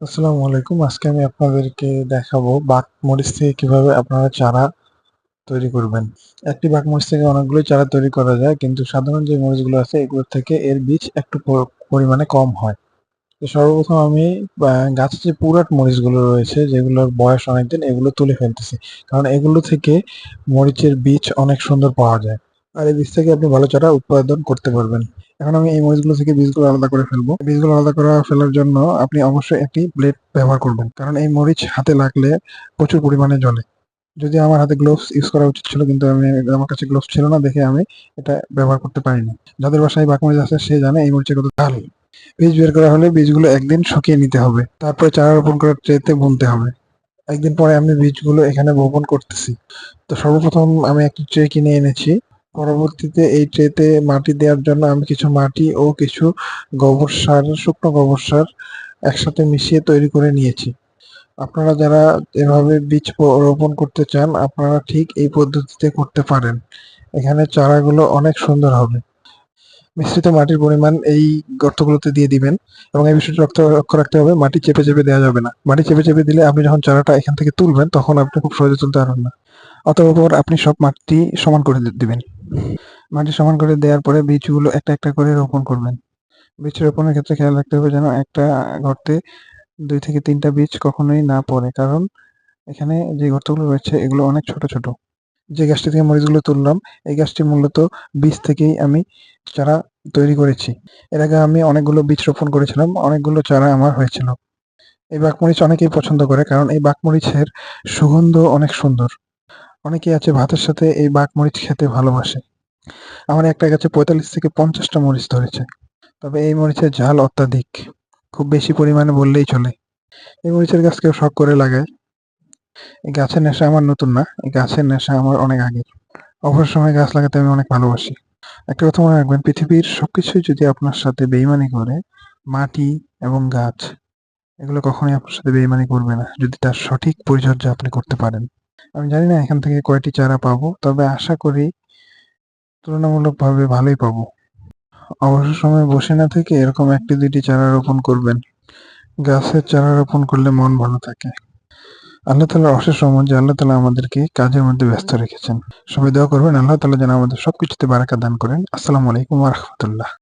আসসালামু আলাইকুম। আজকে আমি আপনাদেরকে দেখাবো বাক মরিচ থেকে কীভাবে আপনারা চারা তৈরি করবেন। একটি বাক মরিচ থেকে অনেকগুলো চারা তৈরি করা যায়, কিন্তু সাধারণ যে মরিচগুলো আছে এগুলোর থেকে এর বীজ একটু পরিমাণে কম হয়। তো সর্বপ্রথম আমি গাছের যে পুরাট মরিচগুলো রয়েছে, যেগুলোর বয়স অনেকদিন, এগুলো তুলে ফেলতেছি। কারণ এগুলো থেকে মরিচের বীজ অনেক সুন্দর পাওয়া যায়। আর এই বীজ থেকে আপনি ভালো চারা উৎপাদন করতে পারবেন। এখন আমি এই মরিচগুলো থেকে বীজগুলো আলাদা করে ফেলব। বীজগুলো আলাদা করা ফেলার জন্য আপনি অবশ্যই একটি ব্লেড ব্যবহার করবেন। কারণ এই মরিচ হাতে লাগলে প্রচুর পরিমাণে জলে যদি আমার হাতে গ্লোভস ইউজ করা উচিত ছিল, কিন্তু আমি, আমার কাছে গ্লোভস ছিল না দেখে আমি এটা ব্যবহার করতে পারিনি। যাদের বাসায় বাকমরিচ আছে, সে জানে এই মরিচের কত ঝাল বীজ বের করা হলে বীজগুলো একদিন শুকিয়ে নিতে হবে। তারপরে চারা রোপণ করার ট্রেতে বুনতে হবে। একদিন পরে আমি বীজগুলো এখানে বপন করতেছি। তো সর্বপ্রথম আমি একটি ট্রে কিনে এনেছি। পরবর্তীতে এই ট্রেতে মাটি দেওয়ার জন্য আমি কিছু মাটি ও কিছু গোবর সার, শুকনো গোবর সার একসাথে মিশিয়ে তৈরি করে নিয়েছি। আপনারা যারা এভাবে বীজ রোপণ করতে চান, আপনারা ঠিক এই পদ্ধতিতে করতে পারেন। এখানে চারাগুলো অনেক সুন্দর হবে। মিশ্রিত মাটির পরিমাণ এই গর্তগুলোতে দিয়ে দিবেন এবং এই বিষয়টি লক্ষ্য রাখতে হবে, মাটি চেপে চেপে দেওয়া যাবে না। মাটি চেপে চেপে দিলে আপনি যখন চারাটা এখান থেকে তুলবেন, তখন আপনি খুব সহজে তুলতে পারবেন না। অতঃপর আপনি সব মাটি সমান করে দিবেন। মাটি সমান করে দেওয়ার পরে বীজগুলো একটা একটা করে রোপণ করবেন। বীজ রোপণের ক্ষেত্রে খেয়াল রাখতে হবে যেন একটা গর্তে দুই থেকে তিনটা বীজ কখনোই না পড়ে, কারণ এখানে যে গর্তগুলো রয়েছে এগুলো অনেক ছোট ছোট। যে গাছটি থেকে মরিচগুলো তুললাম, এই গাছটি মূলত বীজ থেকেই আমি চারা তৈরি করেছি। এর আগে আমি অনেকগুলো বীজ রোপণ করেছিলাম, অনেকগুলো চারা আমার হয়েছিল। এই বাকমরিচ অনেকেই পছন্দ করে, কারণ এই বাকমরিচের সুগন্ধ অনেক সুন্দর। অনেকেই আছে ভাতের সাথে এই বাঘ মরিচ খেতে ভালোবাসে। আমার একটা গাছে পঁয়তাল্লিশ থেকে পঞ্চাশটা মরিচ ধরেছে। তবে এই মরিচের ঝাল অত্যাধিক। খুব বেশি পরিমাণে বললেই চলে। এই মরিচের গাছ কেউ শখ করে লাগায়। এই গাছের নেশা আমার নতুন না। এই গাছের নেশা আমার অনেক আগে অবসর সময় গাছ লাগাতে আমি অনেক ভালোবাসি। একটা কথা মনে রাখবেন, পৃথিবীর সবকিছুই যদি আপনার সাথে বেইমানি করে, মাটি এবং গাছ, এগুলো কখনোই আপনার সাথে বেইমানি করবে না, যদি তার সঠিক পরিচর্যা আপনি করতে পারেন। আমি জানি না এখান থেকে কয়টি চারা পাবো, তবে আশা করি তুলনামূলকভাবে ভালোই পাবো। অবসর সময় বসে না থেকে এরকম একটি দুইটি চারা রোপণ করবেন। গাছের চারা রোপণ করলে মন ভালো থাকে। আল্লাহ তালার অশেষ যে আল্লাহ তালা আমাদেরকে কাজের মধ্যে ব্যস্ত রেখেছেন। সবাই দোয়া করবেন, আল্লাহ তালা যেন আমাদের সবকিছুতে বারাকা দান করেন। আসসালামু আলাইকুম রহমতুল্লাহ।